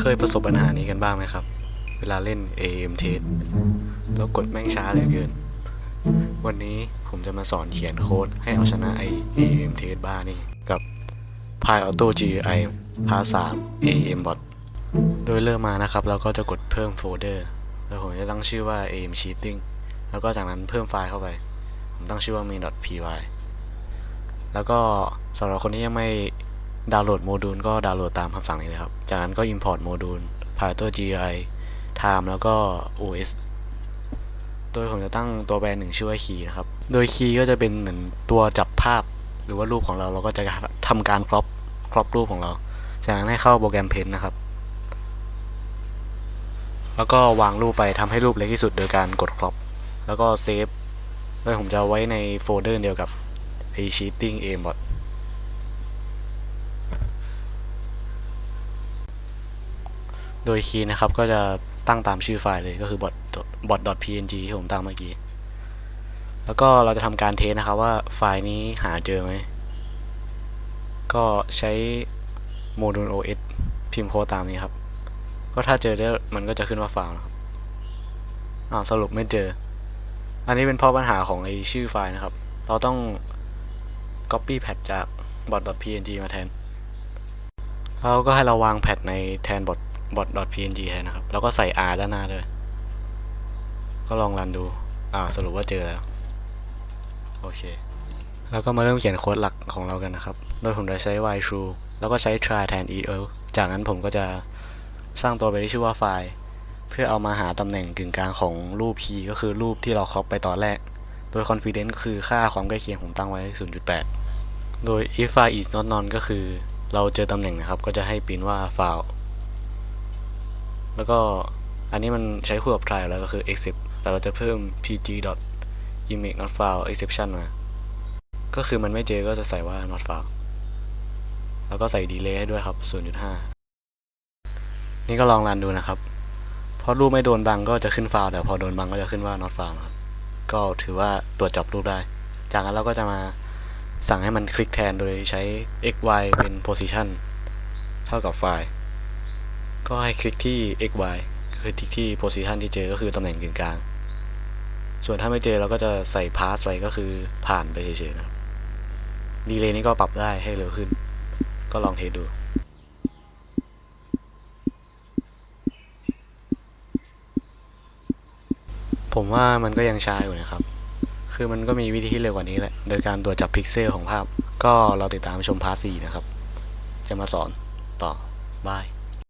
เคยประสบปัญหานี้กันบ้างไหมครับ เวลาเล่น AM Test แล้วกดแม่งช้าเหลือเกิน วันนี้ผมจะมาสอนเขียนโค้ดให้เอาชนะไอ AM Test บ้านี่ กับ Pi Auto GUI พา3 AM Bot โดยเริ่มมานะครับ เราก็จะกดเพิ่มโฟลเดอร์โดยผมจะตั้งชื่อว่า AM Cheating แล้วก็จากนั้นเพิ่มไฟล์เข้าไป ผมตั้งชื่อว่า main.py แล้วก็สำหรับคนที่ยังไม่ ดาวน์โหลดโมดูลก็ดาวน์โหลดตามคำสั่งนี้เลยครับ จากนั้นก็ import โมดูล Python GUI time แล้วก็ OS โดยผมจะตั้งตัวแบรนด์หนึ่งชื่อว่า key นะครับ โดย key ก็จะเป็นเหมือนตัวจับภาพ หรือว่ารูปของเราเราก็จะทำการ crop crop รูปของเรา จากนั้นให้เข้าโปรแกรม Paint นะครับ แล้วก็วางรูปไปทำให้รูปเล็กที่สุดโดยการกด crop แล้วก็เซฟโดยผมจะไว้ในโฟลเดอร์เดียวกับไอ cheating aim bot โดยคีย์นะครับก็จะตั้งตามชื่อไฟล์เลยก็คือ bot bot png ที่ผมตั้งเมื่อกี้ แล้วก็เราจะทำการเทสนะครับว่าไฟล์นี้หาเจอไหม ก็ใช้โมดูล OS พิมพ์โค้ดตามนี้ครับ ก็ถ้าเจอแล้วมันก็จะขึ้นว่าฟล์นะครับอ้าวสรุปไม่เจอ อันนี้เป็นเพราะปัญหาของไอชื่อไฟล์นะครับ เราต้อง copy แพทจาก bot.png มาแทนเราก็ให้เราวางแพทในแทน bot bot.png แทนนะครับ แล้วก็ใส่ r ด้านหน้าด้วยก็ลองรันดู อ่า สรุปว่าเจอแล้ว โอเค แล้วก็มาเริ่มเขียนโค้ดหลักของเรากันนะครับ โดยผมจะใช้ while true แล้วก็ใช้ try แทน e l จากนั้นผมก็จะสร้างตัวไปที่ชื่อว่าไฟล์ เพื่อเอามาหาตำแหน่งกึ่งกลางของรูป key ก็คือรูปที่เราครอปไปตอนแรก โดย confidence ก็คือค่าความใกล้เคียงผมตั้งไว้ 0.8 โดย if file is not known ก็คือเราเจอตำแหน่งนะครับ ก็จะให้ปริ้นว่า file แล้วก็อันนี้มันใช้คู่กับ try แล้วก็คือ except แต่เราจะเพิ่ม pg image not found exception มา ก็คือมันไม่เจอก็จะใส่ว่า not found แล้วก็ใส่ delay ให้ด้วยครับ 0.5 นี่ก็ลองรันดูนะครับพอรูปไม่โดนบังก็จะขึ้นฟาวแต่พอโดนบังก็จะขึ้นว่า not found ครับ ก็ถือว่าตรวจจับรูปได้ จากนั้นเราก็จะมาสั่งให้มันคลิกแทนโดยใช้ x y เป็น position เท่ากับไฟล์ ก็ให้คลิกที่ x y คือคลิกที่ position ที่เจอก็คือตำแหน่งกึ่งกลาง ส่วนถ้าไม่เจอเราก็จะใส่ pass ไปก็คือผ่านไปเฉยๆนะครับ ดีเลย์นี่ก็ปรับได้ให้เร็วขึ้น ก็ลองเทสดูผมว่ามันก็ยังช้าอยู่นะครับ คือมันก็มีวิธีที่เร็วกว่านี้แหละ โดยการตรวจจับพิกเซลของภาพ ก็เราติดตามชมพาร์ท4นะครับ จะมาสอนต่อ บาย